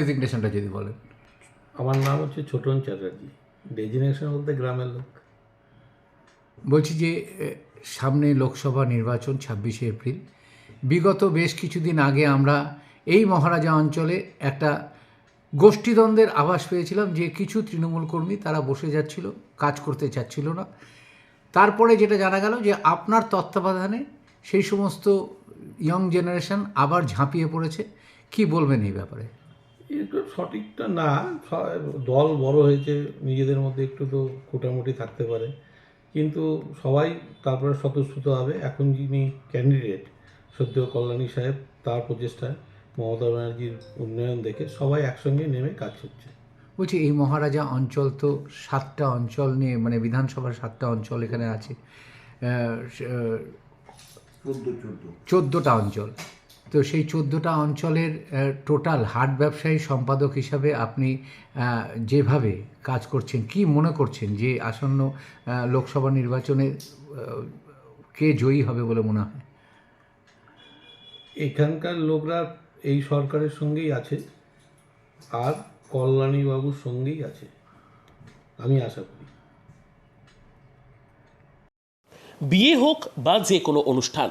ডেজিগনেশনটা যদি বলেন। আমার নাম হচ্ছে ছোটন চ্যাটার্জি। ডেজিনেশন বলতে গ্রামের লোক। বলছি যে সামনে লোকসভা নির্বাচন ছাব্বিশে এপ্রিল। বিগত বেশ কিছুদিন আগে আমরা এই মহারাজা অঞ্চলে একটা গোষ্ঠীদ্বন্দ্বের আভাস পেয়েছিলাম যে কিছু তৃণমূল কর্মী তারা বসে যাচ্ছিল কাজ করতে চাচ্ছিল না। তারপরে যেটা জানা গেল যে আপনার তত্ত্বাবধানে সেই সমস্ত ইয়ং জেনারেশন আবার ঝাঁপিয়ে পড়েছে। কি বলবেন এই ব্যাপারে? এটা সঠিকটা না দল বড় হয়েছে নিজেদের মধ্যে একটু তো মোটামুটি থাকতে পারে। কিন্তু সবাই তারপরে স্বতঃস্ফূর্ত হবে এখন যিনি ক্যান্ডিডেট সদ্য কল্যাণী সাহেব তার প্রচেষ্টায় মমতা ব্যানার্জির উন্নয়ন দেখে সবাই একসঙ্গে নেমে কাজ করছে। বলছি এই মহারাজা অঞ্চল তো সাতটা অঞ্চল নিয়ে মানে বিধানসভার সাতটা অঞ্চল এখানে আছে। চোদ্দোটা অঞ্চল। তো সেই চোদ্দোটা অঞ্চলের টোটাল হাট ব্যবসায়ী সম্পাদক হিসাবে আপনি যেভাবে কাজ করছেন কি মনে করছেন যে আসন্ন লোকসভা নির্বাচনে কে জয়ী হবে বলে মনে হয়? এখানকার লোকরা এই সরকারের সঙ্গেই আছে আর কল্যাণীবাবুর সঙ্গেই আছে আমি আশা করি। বিয়ে হোক বা যে কোনো অনুষ্ঠান